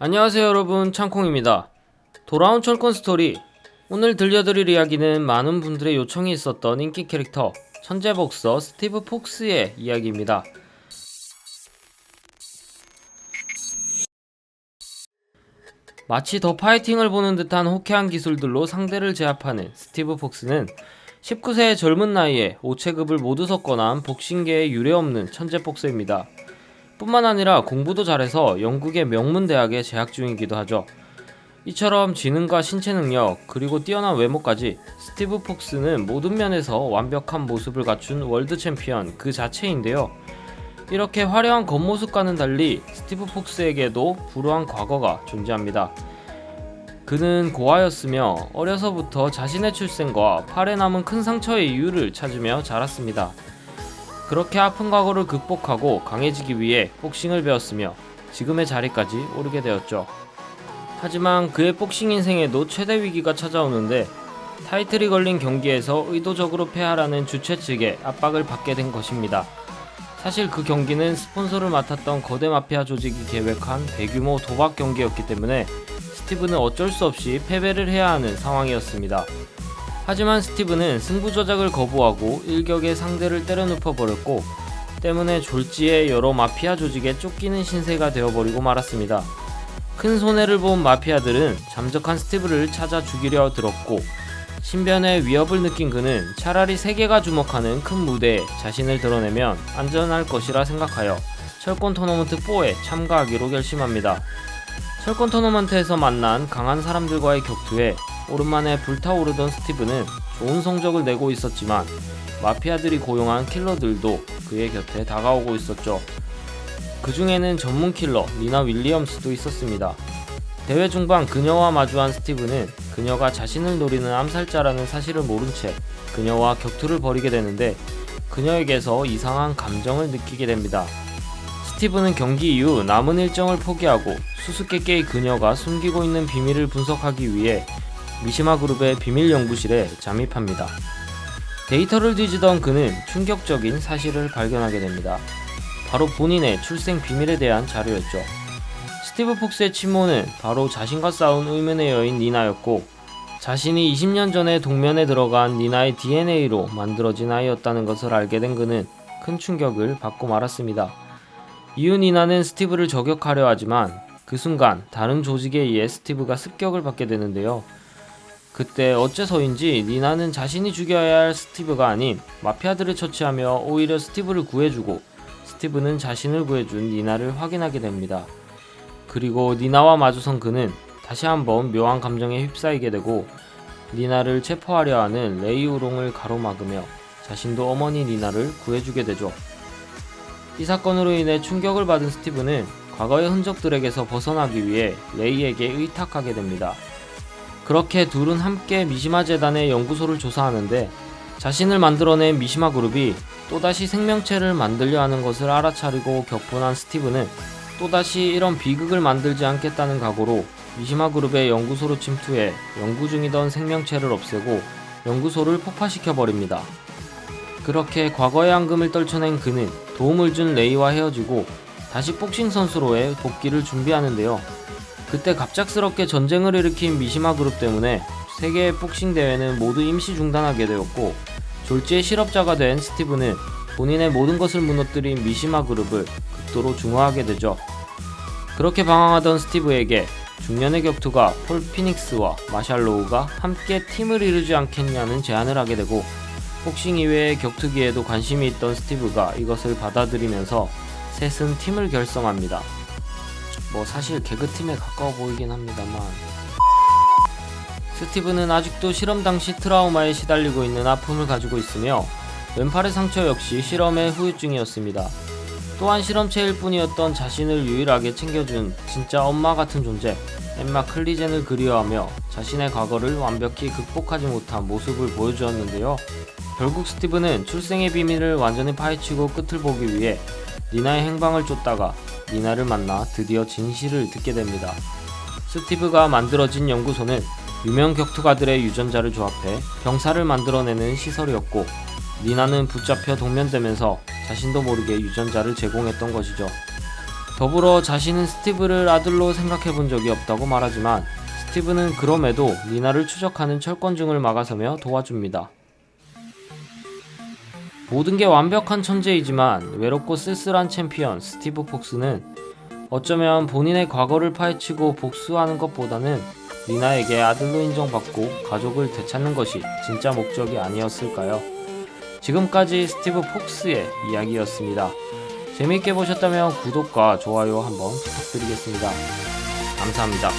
안녕하세요 여러분 창콩입니다. 돌아온 철권 스토리 오늘 들려드릴 이야기는 많은 분들의 요청이 있었던 인기 캐릭터 천재복서 스티브 폭스의 이야기입니다. 마치 더 파이팅을 보는 듯한 호쾌한 기술들로 상대를 제압하는 스티브 폭스는 19세의 젊은 나이에 5체급을 모두 석권한 복싱계에 유례없는 천재 복서입니다. 뿐만 아니라 공부도 잘해서 영국의 명문 대학에 재학 중이기도 하죠. 이처럼 지능과 신체 능력 그리고 뛰어난 외모까지 스티브 폭스는 모든 면에서 완벽한 모습을 갖춘 월드 챔피언 그 자체인데요. 이렇게 화려한 겉모습과는 달리 스티브 폭스에게도 불우한 과거가 존재합니다. 그는 고아였으며 어려서부터 자신의 출생과 팔에 남은 큰 상처의 이유를 찾으며 자랐습니다. 그렇게 아픈 과거를 극복하고 강해지기 위해 복싱을 배웠으며 지금의 자리까지 오르게 되었죠. 하지만 그의 복싱 인생에도 최대 위기가 찾아오는데 타이틀이 걸린 경기에서 의도적으로 패하라는 주최 측의 압박을 받게 된 것입니다. 사실 그 경기는 스폰서를 맡았던 거대 마피아 조직이 계획한 대규모 도박 경기였기 때문에 스티브는 어쩔 수 없이 패배를 해야 하는 상황이었습니다. 하지만 스티브는 승부 조작을 거부하고 일격에 상대를 때려 눕혀 버렸고 때문에 졸지에 여러 마피아 조직에 쫓기는 신세가 되어버리고 말았습니다. 큰 손해를 본 마피아들은 잠적한 스티브를 찾아 죽이려 들었고 신변의 위협을 느낀 그는 차라리 세계가 주목하는 큰 무대에 자신을 드러내면 안전할 것이라 생각하여 철권 토너먼트 4에 참가하기로 결심합니다. 철권 토너먼트에서 만난 강한 사람들과의 격투에 오랜만에 불타오르던 스티브는 좋은 성적을 내고 있었지만 마피아들이 고용한 킬러들도 그의 곁에 다가오고 있었죠. 그 중에는 전문 킬러 니나 윌리엄스도 있었습니다. 대회 중반 그녀와 마주한 스티브는 그녀가 자신을 노리는 암살자라는 사실을 모른 채 그녀와 격투를 벌이게 되는데 그녀에게서 이상한 감정을 느끼게 됩니다. 스티브는 경기 이후 남은 일정을 포기하고 수수께끼의 그녀가 숨기고 있는 비밀을 분석하기 위해 미시마 그룹의 비밀 연구실에 잠입합니다. 데이터를 뒤지던 그는 충격적인 사실을 발견하게 됩니다. 바로 본인의 출생 비밀에 대한 자료였죠. 스티브 폭스의 친모는 바로 자신과 싸운 의문의 여인 니나였고 자신이 20년 전에 동면에 들어간 니나의 DNA로 만들어진 아이였다는 것을 알게 된 그는 큰 충격을 받고 말았습니다. 이후 니나는 스티브를 저격하려 하지만 그 순간 다른 조직에 의해 스티브가 습격을 받게 되는데요. 그때 어째서인지 니나는 자신이 죽여야 할 스티브가 아닌 마피아들을 처치하며 오히려 스티브를 구해주고 스티브는 자신을 구해준 니나를 확인하게 됩니다. 그리고 니나와 마주선 그는 다시 한번 묘한 감정에 휩싸이게 되고 니나를 체포하려 하는 레이 우롱을 가로막으며 자신도 어머니 니나를 구해주게 되죠. 이 사건으로 인해 충격을 받은 스티브는 과거의 흔적들에게서 벗어나기 위해 레이에게 의탁하게 됩니다. 그렇게 둘은 함께 미시마 재단의 연구소를 조사하는데 자신을 만들어낸 미시마 그룹이 또다시 생명체를 만들려 하는 것을 알아차리고 격분한 스티브는 또다시 이런 비극을 만들지 않겠다는 각오로 미시마 그룹의 연구소로 침투해 연구 중이던 생명체를 없애고 연구소를 폭파시켜 버립니다. 그렇게 과거의 앙금을 떨쳐낸 그는 도움을 준 레이와 헤어지고 다시 복싱 선수로의 복귀를 준비하는데요. 그때 갑작스럽게 전쟁을 일으킨 미시마 그룹 때문에 세계의 복싱 대회는 모두 임시 중단하게 되었고 졸지의 실업자가 된 스티브는 본인의 모든 것을 무너뜨린 미시마 그룹을 극도로 중화하게 되죠. 그렇게 방황하던 스티브에게 중년의 격투가 폴 피닉스와 마샬로우가 함께 팀을 이루지 않겠냐는 제안을 하게 되고 복싱 이외의 격투기에도 관심이 있던 스티브가 이것을 받아들이면서 셋은 팀을 결성합니다. 뭐 사실 개그팀에 가까워 보이긴 합니다만 스티브는 아직도 실험 당시 트라우마에 시달리고 있는 아픔을 가지고 있으며 왼팔의 상처 역시 실험의 후유증이었습니다. 또한 실험체일 뿐이었던 자신을 유일하게 챙겨준 진짜 엄마 같은 존재 엠마 클리젠을 그리워하며 자신의 과거를 완벽히 극복하지 못한 모습을 보여주었는데요. 결국 스티브는 출생의 비밀을 완전히 파헤치고 끝을 보기 위해 니나의 행방을 쫓다가 니나를 만나 드디어 진실을 듣게 됩니다. 스티브가 만들어진 연구소는 유명 격투가들의 유전자를 조합해 병사를 만들어내는 시설이었고 니나는 붙잡혀 동면되면서 자신도 모르게 유전자를 제공했던 것이죠. 더불어 자신은 스티브를 아들로 생각해 본 적이 없다고 말하지만 스티브는 그럼에도 리나를 추적하는 철권중을 막아서며 도와줍니다. 모든 게 완벽한 천재이지만 외롭고 쓸쓸한 챔피언 스티브 폭스는 어쩌면 본인의 과거를 파헤치고 복수하는 것보다는 리나에게 아들로 인정받고 가족을 되찾는 것이 진짜 목적이 아니었을까요? 지금까지 스티브 폭스의 이야기였습니다. 재밌게 보셨다면 구독과 좋아요 한번 부탁드리겠습니다. 감사합니다.